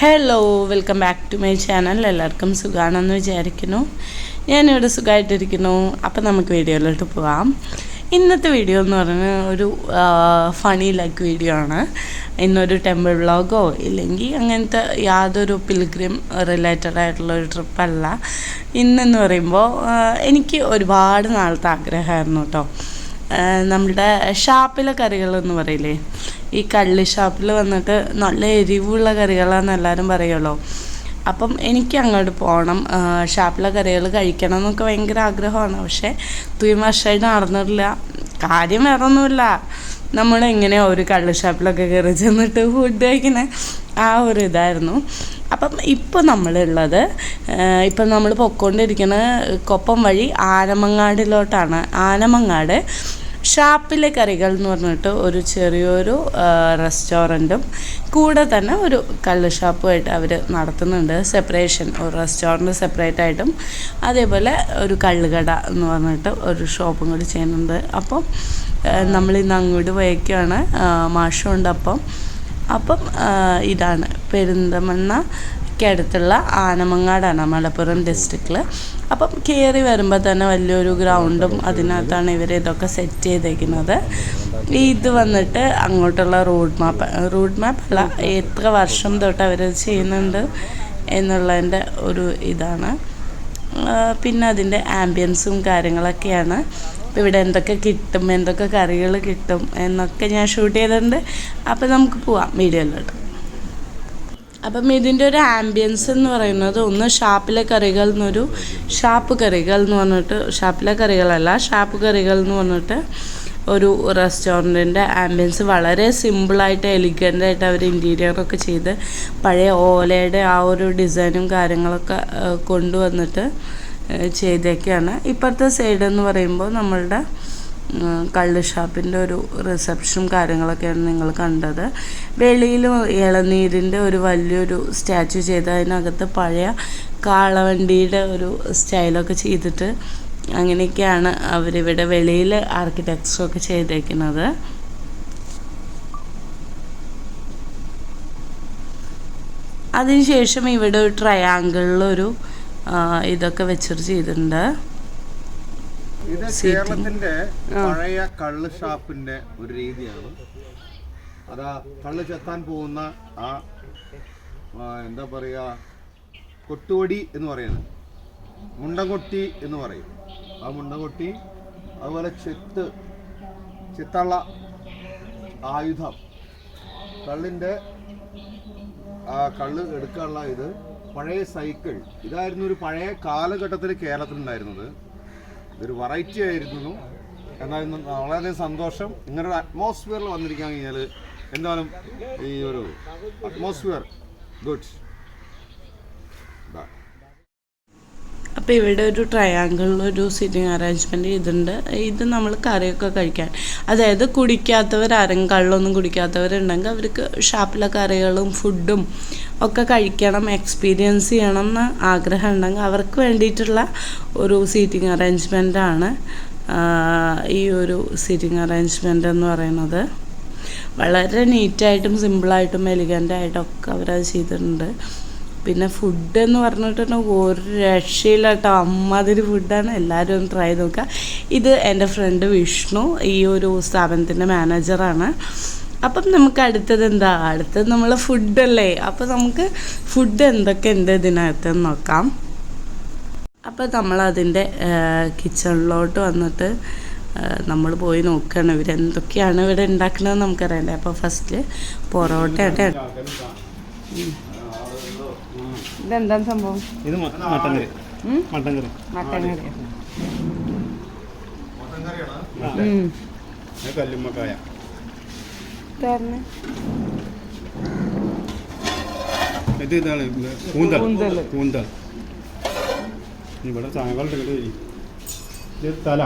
Hello welcome back to my channel എല്ലാവർക്കും സുഖമാണെന്ന് വിചാരിക്കുന്നു. ഞാനിവിടെ സുഖമായിട്ടിരിക്കുന്നു അപ്പം നമുക്ക് വീഡിയോയിലോട്ട് പോകാം ഇന്നത്തെ വീഡിയോ എന്ന് പറഞ്ഞാൽ ഒരു ഫണി ലൈക്ക് വീഡിയോ ആണ്. ഇന്നൊരു ടെമ്പിൾ വ്ളോഗോ ഇല്ലെങ്കിൽ അങ്ങനത്തെ യാതൊരു പിൽഗ്രിം റിലേറ്റഡ് ആയിട്ടുള്ള ഒരു ട്രിപ്പല്ല ഇന്നെന്ന് പറയുമ്പോൾ എനിക്ക് ഒരുപാട് നാളത്തെ ആഗ്രഹമായിരുന്നു കേട്ടോ നമ്മുടെ ഷാപ്പിലെ കറികളെന്ന് പറയില്ലേ? ഈ കള്ളി ഷാപ്പിൽ വന്നിട്ട് നല്ല എരിവുള്ള കറികളാണെന്ന് എല്ലാവരും പറയുമല്ലോ അപ്പം എനിക്ക് അങ്ങോട്ട് പോകണം ഷാപ്പിലെ കറികൾ കഴിക്കണം എന്നൊക്കെ ഭയങ്കര ആഗ്രഹമാണ്. പക്ഷേ ഇത്രയും വർഷമായിട്ട് നടന്നിട്ടില്ല. കാര്യം വേറെ ഒന്നുമില്ല നമ്മളെങ്ങനെയോ ഒരു കള്ളി ഷാപ്പിലൊക്കെ കയറി ചെന്നിട്ട് ഫുഡ് കഴിക്കുന്നത് ആ ഒരു ഇതായിരുന്നു. അപ്പം ഇപ്പോൾ നമ്മളുള്ളത് ഇപ്പം നമ്മൾ പൊയ്ക്കൊണ്ടിരിക്കുന്ന കൊപ്പം വഴി ആനമങ്ങാടിലോട്ടാണ്. ആനമങ്ങാട് ഷാപ്പിലെ കറികൾ എന്ന് പറഞ്ഞിട്ട് ഒരു ചെറിയൊരു റെസ്റ്റോറന്റും കൂടെ തന്നെ ഒരു കള്ള് ഷാപ്പുമായിട്ട് അവർ നടത്തുന്നുണ്ട്. സെപ്പറേഷൻ ഒരു റെസ്റ്റോറന്റ് സെപ്പറേറ്റ് ആയിട്ടും. അതേപോലെ ഒരു കള്ളുകട എന്ന് പറഞ്ഞിട്ട് ഒരു ഷോപ്പും കൂടി ചെയ്യുന്നുണ്ട്. അപ്പം നമ്മളിന്ന് അങ്ങോട്ട് പോയേക്കാണ്. മാഷുണ്ട് അപ്പം. അപ്പം ഇതാണ്. പെരിന്തമണ്ണയ്ക്ക് അടുത്തുള്ള ആനമങ്ങാടാണ് മലപ്പുറം ഡിസ്ട്രിക്റ്റിൽ അപ്പം കയറി വരുമ്പോൾ തന്നെ വലിയൊരു ഗ്രൗണ്ടും അതിനകത്താണ് ഇവർ ഇതൊക്കെ സെറ്റ് ചെയ്തേക്കുന്നത്. ഇത് വന്നിട്ട് അങ്ങോട്ടുള്ള റോഡ് മാപ്പ് റോഡ് മാപ്പ് അല്ല എത്ര വർഷം തൊട്ട് അവർ ചെയ്യുന്നുണ്ട് എന്നുള്ളതിന്റെ ഒരു ഇതാണ്. പിന്നെ അതിന്റെ ആംബിയൻസും കാര്യങ്ങളൊക്കെയാണ്. ഇവിടെ എന്തൊക്കെ കിട്ടും എന്തൊക്കെ കറികൾ കിട്ടും എന്നൊക്കെ ഞാൻ ഷൂട്ട് ചെയ്തിട്ടുണ്ട്. അപ്പം നമുക്ക് പോവാം വീഡിയോയിലോട്ട് അപ്പം ഇതിന്റെ ഒരു ആംബിയൻസ് എന്ന് പറയുന്നത് ഒന്ന് ഷാപ്പിലെ കറികൾ എന്നൊരു ഷാപ്പ് കറികൾ എന്ന് പറഞ്ഞിട്ട് ഷാപ്പിലെ കറികളല്ല ഷാപ്പ് കറികൾ എന്ന് പറഞ്ഞിട്ട് ഒരു റെസ്റ്റോറന്റിന്റെ ആംബിയൻസ് വളരെ സിമ്പിളായിട്ട് എലിഗന്റായിട്ട് അവർ ഇന്റീരിയറൊക്കെ ചെയ്ത് പഴയ ഓലയുടെ ആ ഒരു ഡിസൈനും കാര്യങ്ങളൊക്കെ കൊണ്ടുവന്നിട്ട് ചെയ്തേക്കാണ്. ഇപ്പോഴത്തെ സൈഡ് എന്ന് പറയുമ്പോൾ നമ്മളുടെ കള്ള് ഷാപ്പിന്റെ ഒരു റിസപ്ഷനും കാര്യങ്ങളൊക്കെയാണ് നിങ്ങൾ കണ്ടത്. വെളിയിൽ ഇളനീരിന്റെ ഒരു വലിയൊരു സ്റ്റാച്ചു ചെയ്ത് അതിനകത്ത് പഴയ കാളവണ്ടിയുടെ ഒരു സ്റ്റൈലൊക്കെ ചെയ്തിട്ട് അങ്ങനെയൊക്കെയാണ് അവരിവിടെ വെളിയിൽ ആർക്കിടെക്ചറൊക്കെ ചെയ്തേക്കുന്നത്. അതിനുശേഷം ഇവിടെ ഒരു ട്രയാങ്കിളിലൊരു ഇതൊക്കെ വെച്ചിട്ട് ചെയ്തിട്ടുണ്ട്. ഇത് കേരളത്തിന്റെ പഴയ കള്ള് ഷാപ്പിന്റെ ഒരു രീതിയാണ്. അതാ കള്ള് ചെത്താൻ പോകുന്ന ആ എന്താ പറയാ കൊട്ടുവടി എന്ന് പറയുന്നത്. മുണ്ടകൊട്ടി എന്ന് പറയും. ആ മുണ്ടകൊട്ടി അതുപോലെ ചെത്ത് ചിത്തള്ള ആയുധം. കള്ളിന്റെ ആ കള്ള് എടുക്കാനുള്ള ഇത് പഴയ സൈക്കിൾ. ഇതായിരുന്നു ഒരു പഴയ കാലഘട്ടത്തിൽ കേരളത്തിലുണ്ടായിരുന്നത്. ഇതൊരു വെറൈറ്റി ആയിരുന്നു. എന്നാൽ ഇന്ന് വളരെയധികം സന്തോഷം. ഇങ്ങനൊരു അറ്റ്മോസ്ഫിയറിൽ വന്നിരിക്കാൻ കഴിഞ്ഞാൽ എന്തായാലും ഈ ഒരു അറ്റ്മോസ്ഫിയർ ഗുഡ് അപ്പോൾ ഇവിടെ ഒരു ട്രയാങ്കിളിൽ ഒരു സിറ്റിംഗ് അറേഞ്ച്മെന്റ് ഇതുണ്ട് ഇത് നമ്മൾ കറിയൊക്കെ കഴിക്കാൻ. അതായത് കുടിക്കാത്തവർ ആരും കള്ളൊന്നും കുടിക്കാത്തവരുണ്ടെങ്കിൽ അവർക്ക് ഷാപ്പിലെ കറികളും ഫുഡും ഒക്കെ കഴിക്കണം എക്സ്പീരിയൻസ് ചെയ്യണം എന്ന് ആഗ്രഹം ഉണ്ടെങ്കിൽ അവർക്ക് വേണ്ടിയിട്ടുള്ള ഒരു സീറ്റിംഗ് അറേഞ്ച്മെന്റാണ് ഈ ഒരു സീറ്റിംഗ് അറേഞ്ച്മെന്റ് എന്ന് പറയുന്നത്. വളരെ നീറ്റായിട്ടും സിമ്പിളായിട്ടും എലിഗന്റായിട്ടും ഒക്കെ അവരത് ചെയ്തിട്ടുണ്ട്. പിന്നെ ഫുഡ് എന്ന് പറഞ്ഞിട്ടുണ്ടെങ്കിൽ ഒരു രക്ഷയില്ല കേട്ടോ അമ്മാതിരി ഫുഡാണ് എല്ലാവരും ഒന്ന് ട്രൈ നോക്കുക ഇത് എന്റെ ഫ്രണ്ട് വിഷ്ണു ഈ ഒരു സ്ഥാപനത്തിന്റെ മാനേജറാണ് അപ്പം നമുക്ക് അടുത്തത് എന്താ? അടുത്തത് നമ്മൾ ഫുഡല്ലേ അപ്പം നമുക്ക് ഫുഡ് എന്തൊക്കെ ഉണ്ട് ഇതിനകത്ത് നോക്കാം. അപ്പോൾ നമ്മളതിന്റെ കിച്ചണിലോട്ട് വന്നിട്ട് നമ്മൾ പോയി നോക്കുകയാണ് ഇവർ എന്തൊക്കെയാണ് ഇവിടെ ഉണ്ടാക്കുന്നത് നമുക്കറിയണ്ടേ അപ്പോൾ ഫസ്റ്റ് പൊറോട്ടയാണ്. ഇതെന്താണ് സംഭവം? ഇത് mutton curry? Mutton curry. Mutton curry. കല്ലുമ്മക്കായ. തരണേ ഇത് ഇതാണ് ഇത് കൂന്തൽ. കൂന്തൽ. കൂന്തൽ. ഇവിടെ സാധനങ്ങളുണ്ട്. ഇത് തല.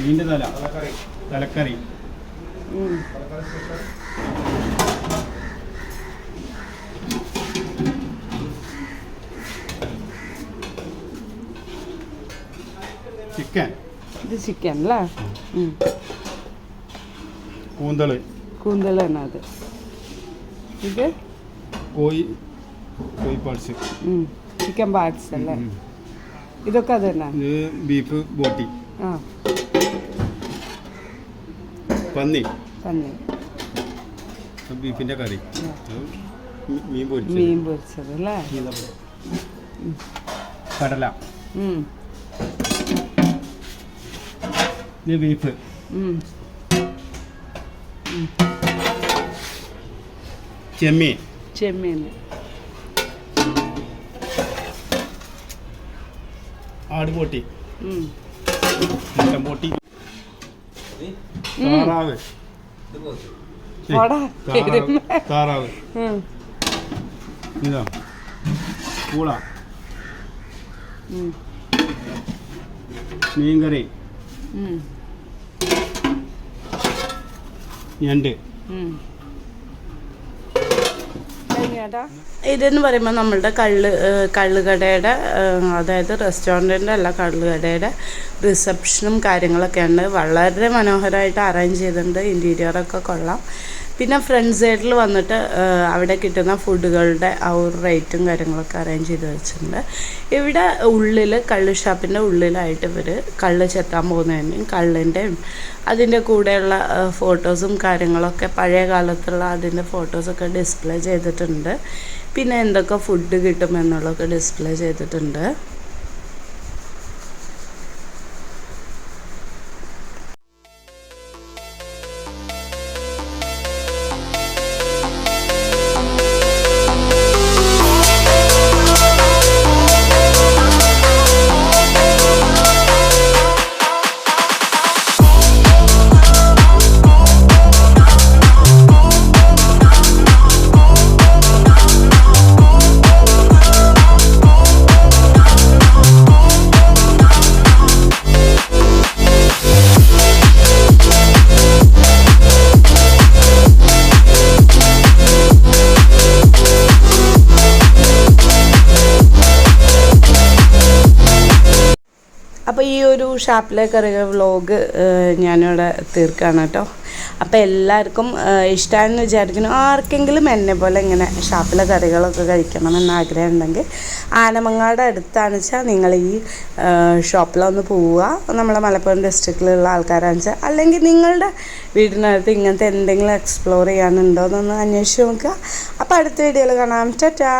മീന്റെ തല. തലക്കറി. ചിക്കൻ. ഇത് ചിക്കൻ അല്ലേ. കൂന്തൽ അത്. ഇത്? കോഴി കോഴി പാർട്സ് ചിക്കൻ പാർട്സ് അല്ലേ? ഇതൊക്കെ അത് തന്നെ? ബീഫ് ബോട്ടി. ആ. പന്നി. പന്നി. ബീഫിന്റെ കറി. മീൻ പൊരിച്ചത്. മീൻ പൊരിച്ചത് അല്ലേ? കടല. ഇത് ബീഫ് ചെമ്മീൻ ചെമ്മീൻ ആട് പൊട്ടി താറാവ് താറാവ്. ഇതാ പൂള. മീൻകറി. ഞണ്ട്. ഇതെന്ന് പറയുമ്പോൾ നമ്മളുടെ കള്ള് കള്ളുകടയുടെ അതായത് റെസ്റ്റോറന്റിന്റെ അല്ല കള്ളുകടയുടെ റിസപ്ഷനും കാര്യങ്ങളൊക്കെയാണ്. വളരെ മനോഹരമായിട്ട് അറേഞ്ച് ചെയ്തിട്ടുണ്ട്. ഇന്റീരിയറൊക്കെ കൊള്ളാം. പിന്നെ ഫ്രണ്ട് സൈഡിൽ വന്നിട്ട് അവിടെ കിട്ടുന്ന ഫുഡുകളുടെ ആ ഒരു റേറ്റും കാര്യങ്ങളൊക്കെ അറേഞ്ച് ചെയ്ത് വെച്ചിട്ടുണ്ട്. ഇവിടെ ഉള്ളിൽ കള്ള് ഷാപ്പിന്റെ ഉള്ളിലായിട്ട് ഇവർ കള്ള് ചെത്താൻ പോകുന്നതിന്റെയും കള്ളിന്റെയും അതിന്റെ കൂടെയുള്ള ഫോട്ടോസും കാര്യങ്ങളൊക്കെ പഴയ കാലത്തുള്ള അതിന്റെ ഫോട്ടോസൊക്കെ ഡിസ്പ്ലേ ചെയ്തിട്ടുണ്ട്. പിന്നെ എന്തൊക്കെ ഫുഡ് കിട്ടുമെന്നുള്ളതൊക്കെ ഡിസ്പ്ലേ ചെയ്തിട്ടുണ്ട്. ഒരു ഷാപ്പിലെ കറികൾ വ്ലോഗ് ഞാനിവിടെ തീർക്കുകയാണ് കേട്ടോ. അപ്പോൾ എല്ലാവർക്കും ഇഷ്ടമായെന്ന് വിചാരിക്കുന്നു. ആർക്കെങ്കിലും എന്നെ പോലെ ഇങ്ങനെ ഷാപ്പിലെ കറികളൊക്കെ കഴിക്കണം എന്ന് ആഗ്രഹം ഉണ്ടെങ്കിൽ ആനമങ്ങാട് അടുത്താണെന്ന് വെച്ചാൽ നിങ്ങൾ ഈ ഷോപ്പിലൊന്ന് പോവുക. നമ്മളെ മലപ്പുറം ഡിസ്ട്രിക്റ്റിലുള്ള ആൾക്കാരാണെന്ന് വെച്ചാൽ അല്ലെങ്കിൽ നിങ്ങളുടെ വീടിനടുത്ത് ഇങ്ങനത്തെ എന്തെങ്കിലും എക്സ്പ്ലോർ ചെയ്യാനുണ്ടോ എന്നൊന്ന് അന്വേഷിച്ച് നോക്കുക. അപ്പോൾ അടുത്ത വീഡിയോയിൽ കാണാം. ടാറ്റാ.